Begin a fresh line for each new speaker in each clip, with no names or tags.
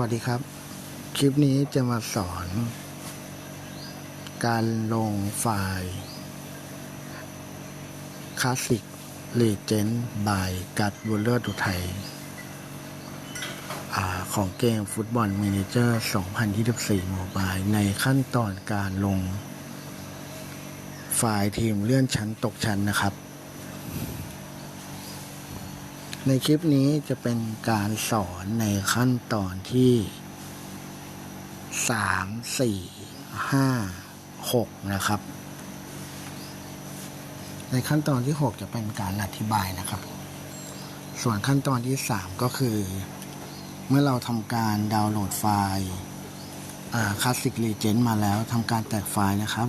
วัสดีครับ คลิปนี้จะมาสอน การลงไฟล์ Classic Legend by กัดบูลเลอร์ดุไทยอของเกมฟุตบอล m ม n เจอร์ 2024 โมบายในขั้นตอนการลง ไฟล์ทีมเลื่อนชั้นตกชั้นนะครับ ในคลิปนี้จะเป็นการสอนในขั้นตอนที่สามสี่ห้าหกนะครับ ในขั้นตอนที่หกจะเป็นการอธิบายนะครับ ส่วนขั้นตอนที่สามก็คือ เมื่อเราทำการดาวน์โหลดไฟล์คลาสสิก e ีเจนมาแล้วทำการแตกไฟล์นะครับ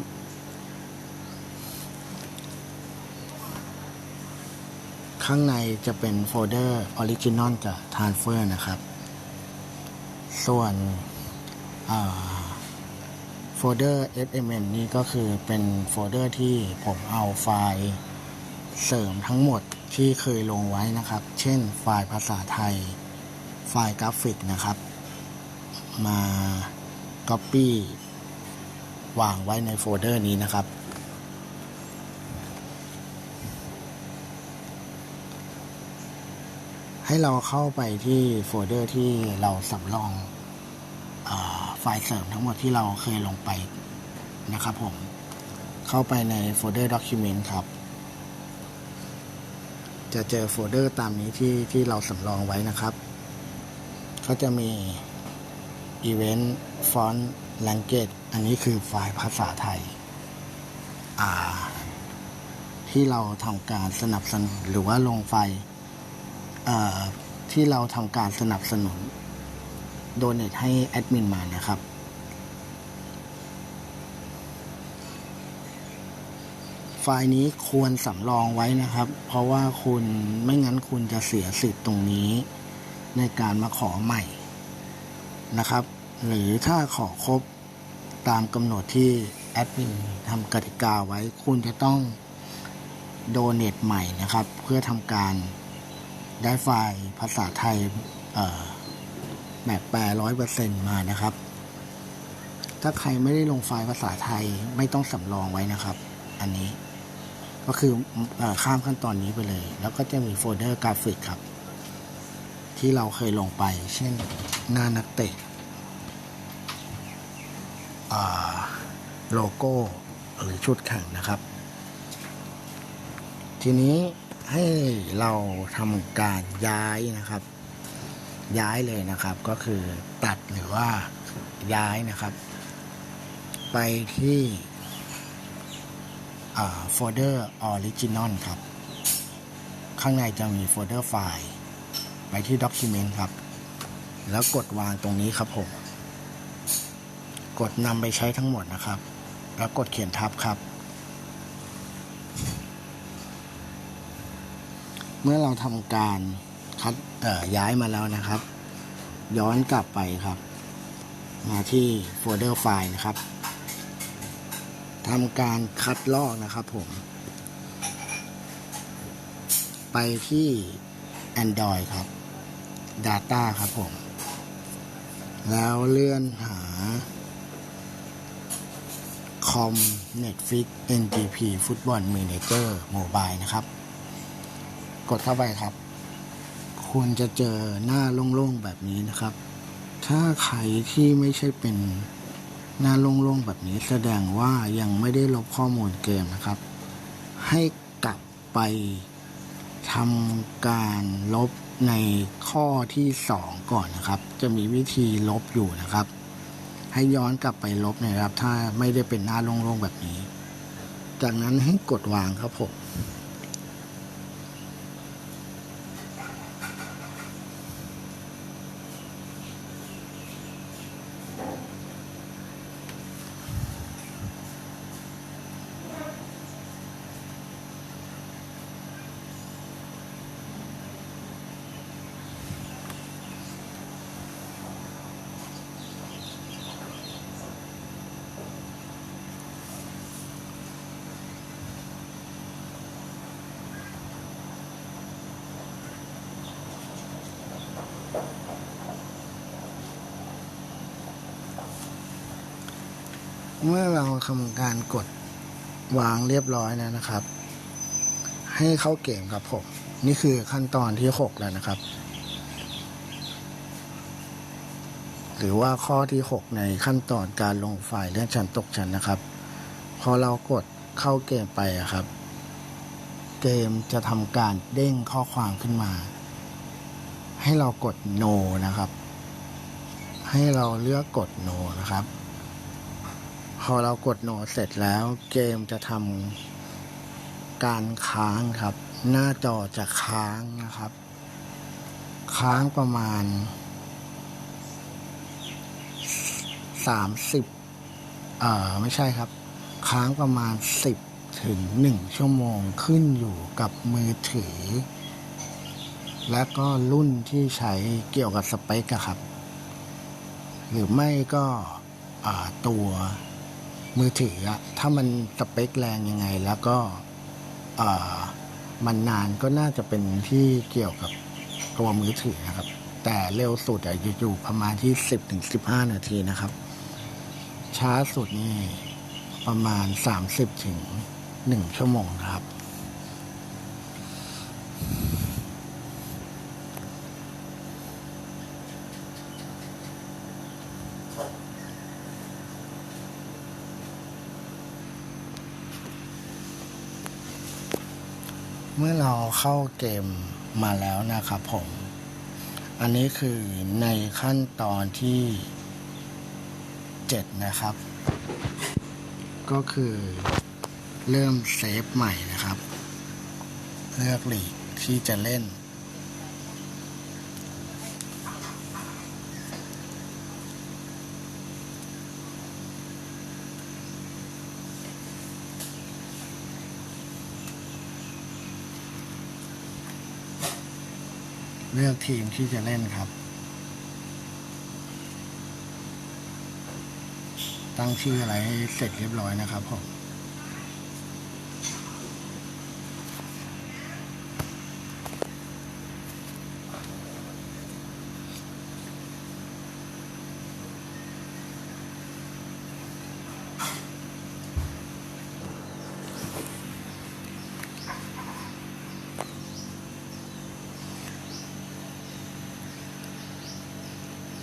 ข้างในจะเป็นโฟลเดอร์ Original กับ Transfer นะครับ ส่วนโฟลเดอร์ FMN นี่ก็คือเป็นโฟลเดอร์ที่ผมเอาไฟล์เสริมทั้งหมดที่เคยลงไว้นะครับ เช่น ไฟล์ภาษาไทย ไฟล์กราฟิกนะครับ มา Copy วางไว้ในโฟลเดอร์นี้นะครับ ให้เราเข้าไปที่โฟลเดอร์ที่เราสำรองอไฟล์เสริมทั้งหมดที่เราเคยลงไปนะครับผม เข้าไปในโฟลเดอร์ Document ครับ จะเจอโฟลเดอร์ตามนี้ที่ที่เราสำรองไว้นะครับก็จะมี Event Font Language อันนี้คือไฟล์ภาษาไทย ที่เราทำการสนับสนุนหรือว่าลงไฟล์ ที่เราทำการสนับสนุนโดเนทให้แอดมินมานะครับ ไฟล์นี้ควรสำรองไว้นะครับ เพราะว่าคุณไม่งั้นคุณจะเสียสิทธิ์ตรงนี้ ในการมาขอใหม่นะครับ หรือถ้าขอครบตามกำหนดที่แอดมินทำกติกาไว้ คุณจะต้องโดเนทใหม่นะครับ เพื่อทำการ ได้ไฟล์ภาษาไทยแบบแปลร้อยเปอร์เซ็นมานะครับ ถ้าใครไม่ได้ลงไฟล์ภาษาไทยไม่ต้องสำรองไว้นะครับ อันนี้ ก็คืออข้ามขั้นตอนนี้ไปเลย แล้วก็จะมีโฟลเดอร์กราฟิกครับ ที่เราเคยลงไป เช่นหน้านักเตะโลโก้หรือชุดแข่งนะครับ ทีนี้ ให้เราทำการย้ายนะครับ ย้ายเลยนะครับ ก็คือตัดหรือว่าย้ายนะครับ ไปที่โฟลเดอร์ออริจินอลครับ ข้างในจะมีโฟลเดอร์ไฟล์ ไปที่ Document ครับ แล้วกดวางตรงนี้ครับผม กดนำไปใช้ทั้งหมดนะครับ แล้วกดเขียนทับครับ เมื่อเราทำการคัดย้ายมาแล้วนะครับ ย้อนกลับไปครับ มาที่โฟลเดอร์ไฟล์นะครับทำการคัดลอกนะครับผม ไปที่ Android ครับ Data ครับผม แล้วเลื่อนหาคอม Netflix NGP ฟุตบอล Manager Mobile นะครับ กดเข้าไปครับ คุณจะเจอหน้าโล่งๆแบบนี้นะครับ ถ้าใครที่ไม่ใช่เป็นหน้าโล่งๆแบบนี้แสดงว่ายังไม่ได้ลบข้อมูลเกมนะครับ ให้กลับไปทำการลบในข้อที่สองก่อนนะครับ จะมีวิธีลบอยู่นะครับ ให้ย้อนกลับไปลบนะครับ ถ้าไม่ได้เป็นหน้าโล่งๆแบบนี้ จากนั้นให้กดวางครับผม เมื่อเราทำการกดวางเรียบร้อยแล้วนะครับ ให้เข้าเกมครับผมนี่คือขั้นตอนที่ 6 แล้วนะครับ หรือว่าข้อที่ 6 ในขั้นตอนการลงไฟล์เลื่อนชั้นตกชั้นนะครับ พอเรากดเข้าเกมไปอะครับ เกมจะทำการเด้งข้อความขึ้นมา ให้เรากด no นะครับ ให้เราเลือกกด no นะครับ พอเรากด no เสร็จแล้วเกมจะทำการค้างครับ หน้าจอจะค้างนะครับ ค้างประมาณสามสิบเอ่อไม่ใช่ครับ ค้างประมาณสิบถึงหนึ่งชั่วโมงขึ้นอยู่กับมือถือ และก็รุ่นที่ใช้เกี่ยวกับสเปคครับ หรือไม่ก็ตัว มือถืออะถ้ามันสเปคแรงยังไง แล้วก็มันนานก็น่าจะเป็นที่เกี่ยวกับตัวมือถือนะครับ แต่เร็วสุดอะอยู่ประมาณที่ 10ถึง15 นาทีนะครับ ช้าสุดนี่ประมาณ 30ถึง1ชั่วโมงนะครับ เมื่อเราเข้าเกมมาแล้วนะครับผม อันนี้คือในขั้นตอนที่ 7 นะครับ ก็คือเริ่มเซฟใหม่นะครับ เลือกหลีกที่จะเล่น เลือกทีมที่จะเล่นครับ ตั้งชื่ออะไรให้เสร็จเรียบร้อยนะครับผม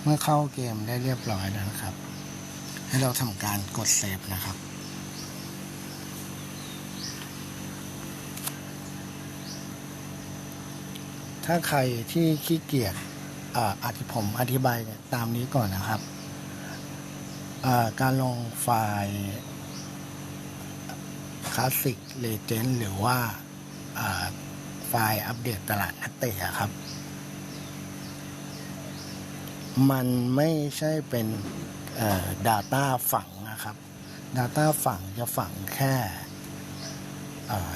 เมื่อเข้าเกมได้เรียบร้อยแล้วนะครับ ให้เราทำการกดเซฟนะครับถ้าใครที่ขี้เกียจออธิผมอธิบายตามนี้ก่อนนะครับ การลงไฟล์คลาสสิกเลเจนด์หรือว่าไฟล์อัปเดตตลาดนักเตะครับ มันไม่ใช่เป็น Data ฝังนะครับ Data ฝังจะฝังแค่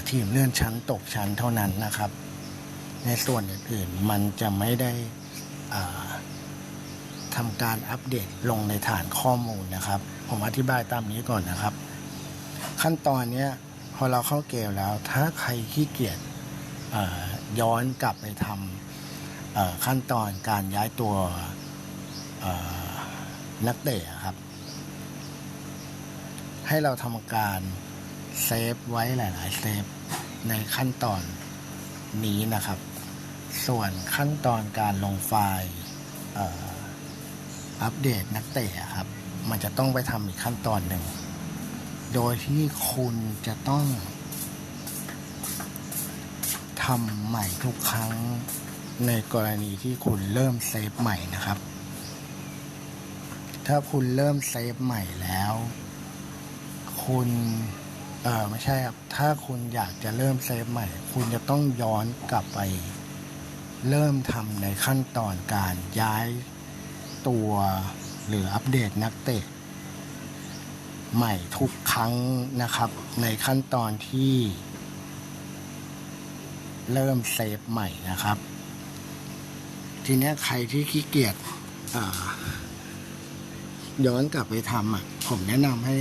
ทีมเลื่อนชั้นตกชั้นเท่านั้นนะครับ ในส่วนอื่นๆมันจะไม่ได้ทำการอัปเดตลงในฐานข้อมูลนะครับ ผมอธิบายตามนี้ก่อนนะครับ ขั้นตอนนี้พอเราเข้าเกมแล้ว ถ้าใครขี้เกียจย้อนกลับไปทำขั้นตอนการย้ายตัว นักเตะครับ ให้เราทำการเซฟไว้หลาย ๆ เซฟในขั้นตอนนี้นะครับ ส่วนขั้นตอนการลงไฟล์อัปเดตนักเตะครับ มันจะต้องไปทำอีกขั้นตอนหนึ่ง โดยที่คุณจะต้องทำใหม่ทุกครั้งในกรณีที่คุณเริ่มเซฟใหม่นะครับ ถ้าคุณเริ่มเซฟใหม่แล้ว คุณเออไม่ใช่ครับ ถ้าคุณอยากจะเริ่มเซฟใหม่ คุณจะต้องย้อนกลับไป เริ่มทำในขั้นตอนการย้ายตัวหรืออัปเดตนักเตะ ใหม่ทุกครั้งนะครับ ในขั้นตอนที่ เริ่มเซฟใหม่นะครับ ทีนี้ใครที่ขี้เกียจอ่า ย้อนกลับไปทำอะ ผมแนะนำให้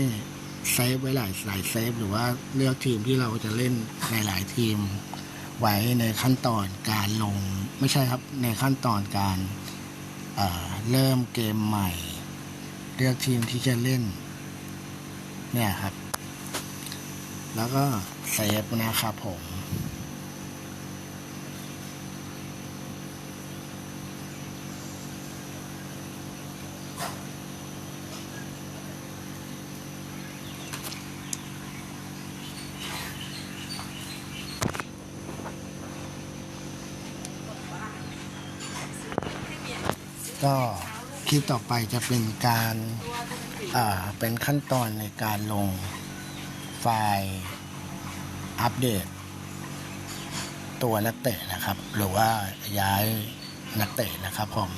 เซฟไว้หลายหลายเซฟ หรือว่าเลือกทีมที่เราจะเล่นในหลายทีม ไว้ในขั้นตอนการลง ไม่ใช่ครับในขั้นตอนการเเริ่มเกมใหม่ เลือกทีมที่จะเล่น เนี่ยครับ แล้วก็เซฟนะครับผม ก็คลิปต่อไปจะเป็นการอ่าเป็นขั้นตอนในการลงไฟล์อัปเดต ตัวนักเตะนะครับ หรือว่าย้ายนักเตะนะครับผม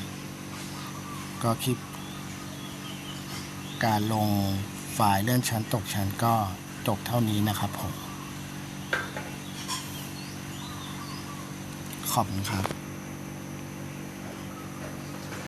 ก็คลิป การลงไฟล์เลื่อนชั้นตกชั้นก็จบเท่านี้นะครับผม ขอบคุณครับ